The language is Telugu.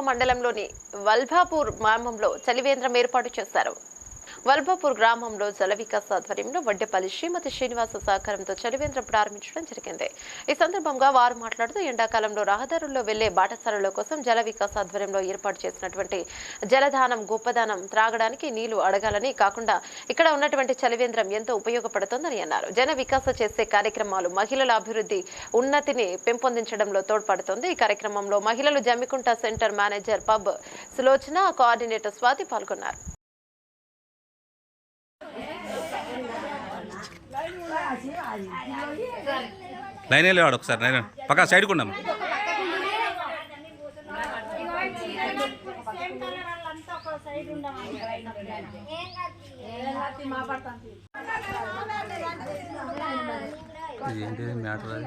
మండలంలోని వల్భాపూర్ గ్రామంలో చలివేంద్రం ఏర్పాటు చేశారు. వల్భాపూర్ గ్రామంలో జల వికాస్ ఆధ్వర్యంలో వడ్డెపల్లి శ్రీమతి శ్రీనివాస సహకారంతో చలివేంద్రం ప్రారంభించడం జరిగింది. ఈ సందర్భంగా వారు మాట్లాడుతూ ఎండాకాలంలో రహదారుల్లో వెళ్ళే బాటసారుల కోసం జల వికాస్ ఆధ్వర్యంలో ఏర్పాటు చేసినటువంటి జలదానం గొప్పదానం త్రాగడానికి నీళ్ళు అడగాలని కాకుండా ఇక్కడ ఉన్నటువంటి చలివేంద్రం ఎంతో ఉపయోగపడుతోందని అన్నారు. జన వికాస చేసే కార్యక్రమాలు మహిళల అభివృద్ధి ఉన్నతిని పెంపొందించడంలో తోడ్పడుతోంది. ఈ కార్యక్రమంలో మహిళలు జమ్మికుంట సెంటర్ మేనేజర్ పబ్ సులోచన కోఆర్డినేటర్ స్వాతి పాల్గొన్నారు. లైన్ వెళ్ళేవాడు ఒకసారి లైన్ పక్క సైడ్కి ఉన్నాం ఏంటి మ్యాటర్ అది?